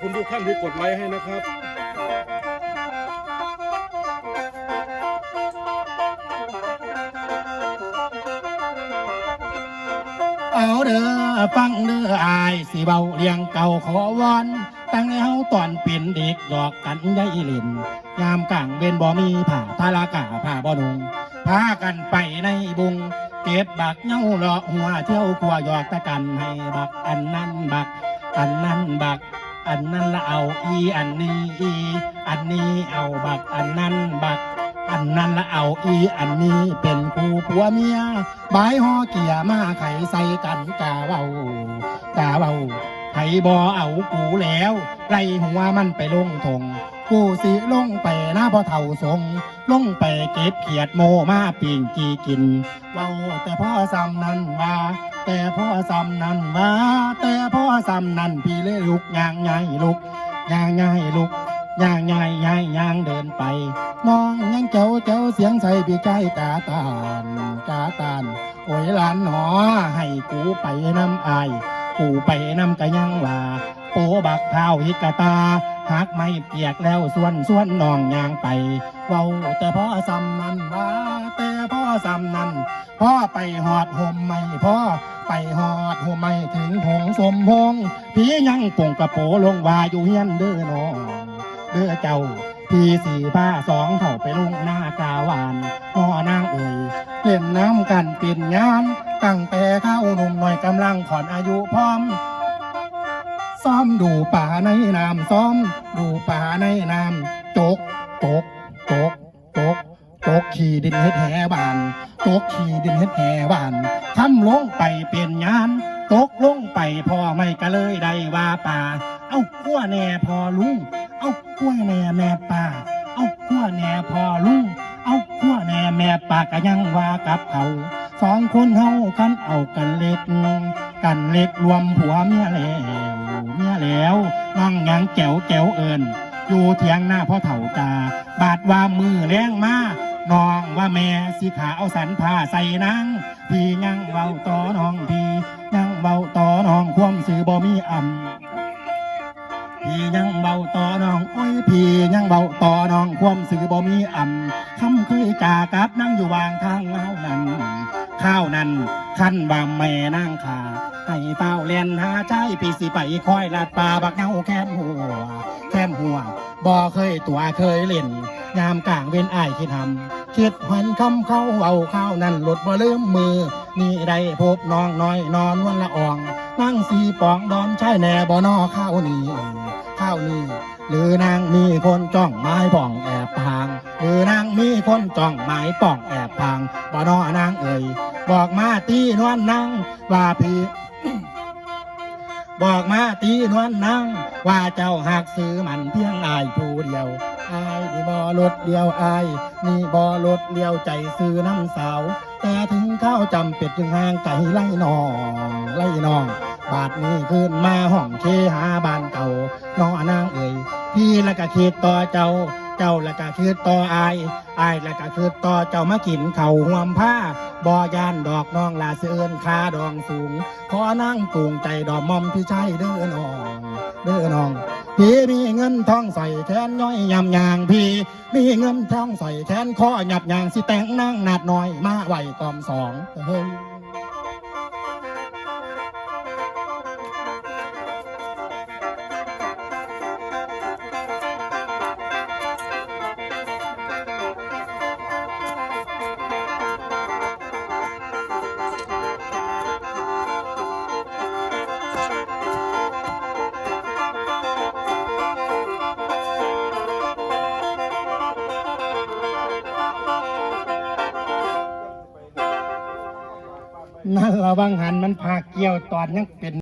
คุณทุกท่านที่กดไลค์ให้นะครับเอาเด้อฟังเด้ออายสิเบาเลียงเก่าขอวอน ตั้งแต่เฮาตอนเป็นเด็กหยอกกันยายลินยามกลางเวนบ่มีผ้าทาลากาผ้าบ่นุงพากันไปในบุง เก็บบักเงาเลาะหัวเที่ยวขัวหยอกตะกันให้บักอันนั้นบัก อันนั้นบัก อันนั้นละเอาอีอันนี้อีอันนี้เอาบักอันนั้นบัก อันนั้นละเอาอีอันนี้เป็นคู่ผัวเมียบายหอเกียมาไข่ใส่กันกาเบากาเบาไผบอเอากูแล้ว ไล่หัวมันไปลงทง กูสิลงไปหน้าพ่อเท่าสงลงไปเก็บเขียดโมมาปีงกีกินเว้าแต่พ่อซ้ำนั้นว่า แต่พ่อซ้ำนั้นว่า แต่พ่อซ้ำนั้นพี่เลยลุกย่างไงลุกย่างไงลุกย่างไงย่างย่างเดินไป มองยังเจ้าเจ้าเสียงใส่พี่ใจกาตานกาตานโอ้ยหลานหนอให้กูไปน้ำอายกูไปน้ำกะยังว่าโปบักเท้าฮิกะตา หักไม่เปียกแล้วส่วนส่วนนองยางไปเว้าแต่พ่อซ้ำนั้นว่าแต่พ่อซ้ำนั้นพ่อไปหอดห่มไม่พ่อไปหอดห่มไม่ถึงหงสมพงผียังปงกระโปลงว่าอยู่เฮียนเด้อน้องเด้อเจ้าพี่สี่ผ้าสองเถ่าไปลุงหน้ากาหวานพ่อนางเอ่ยเล่นน้ำกันเป็นงานตั้งแต่เข้าหนุ่มหน่อยกำลังผ่อนอายุพร้อม ซ้อมดูป่าในน้ำซ้อมดูป่าในน้ำจกจกจกจกจกขี่ดินเฮ็ดแหบานจกขี่ดินเฮ็ดแหบานทำลงไปเปลี่ยนงานตกลงไปพ่อไม่ก็เลยได้ว่าป่า เอ้าขั้วแน่พอลุง เอ้าขั้วแน่แม่ป่า เอ้าขั้วแน่พอลุง เอ้าขั้วแน่แม่ป่าก็ยังว่ากับเขาสองคนเฮากันเอากันเล็กกันเล็กรวมผัวเมียแล้ว เมียแล้วน้องยังแจ๋วแจ๋วเอิญอยู่เถียงหน้าพ่อเฒ่าจาบาดว่ามือแรงมาน้องว่าแม่สิขาเอาสันผ้าใส่นางพี่ยังเว้าต่อน้องพี่ยังเว้าต่อน้องความสื่อบ่มีอ่ำพี่ยังเบาต่อน้องอ้อยพี่ยังเบาต่อน้องความสื่อบ่มีอ่ำคำเคยจากับนั่งอยู่วางทางเฮานั้นข้าวนั้นขั้นบาแม่นางขา ให้เฝ้าเล่นหาใจพี่สิไปคอยลาดปลาบักเงาแค้นหัวแค้นหัวบ่เคยตัวเคยเล่น ยามกลางเว้นอ้ายคิดทำคิดหันคำเข้าเอาข้าวนั้นหลุดบ่ลืมมือ นี่ได้พบน้องน้อยนอนวันละอ่อง นั่งสีปองดอนใช่แน่บ่นอข้าวนี้ข้าวนี้หรือนางมีคนจ้องไม้ป่องแอบพาง หรือนางมีคนจ้องไม้ป่องแอบพางบ่นอนางเอ่ยบอกมาตีนวลนางว่าพี่ บอกมาตีนวลนางว่าเจ้าหักซื้อมันเพียงอายผู้เดียวอายนี่บ่ลดเดียวอาย นี่บ่ลดเดียวใจซื้อน้ำสาว แต่ถึงข้าวจำเป็ดจึงห่างไก่ไล่นองไล่นอง บาทนี้ขึ้นมาห้องเคหาบ้านเก่าน้องนางเอ่ยพี่ละก็คิดต่อเจ้า เจ้าและก็คิดต่ออายอายและก็คิดต่อเจ้ามากินเข่าห่วมผ้าบ่ยานดอกน้องลาเสือนคาดองสูงขอนั่งจูงใจดอกมอมพี่ชายเด้อน้อง เด้อน้องพี่มีเงินทองใส่แขนน้อยยำยางพี่ มีเงินทองใส่แขนคอหยับยางสิแต่งนั่งนาดน้อยมาไหวกอมสองเฮ้ย นั่นระวังหันมันพาเกี่ยวตอนยังเป็น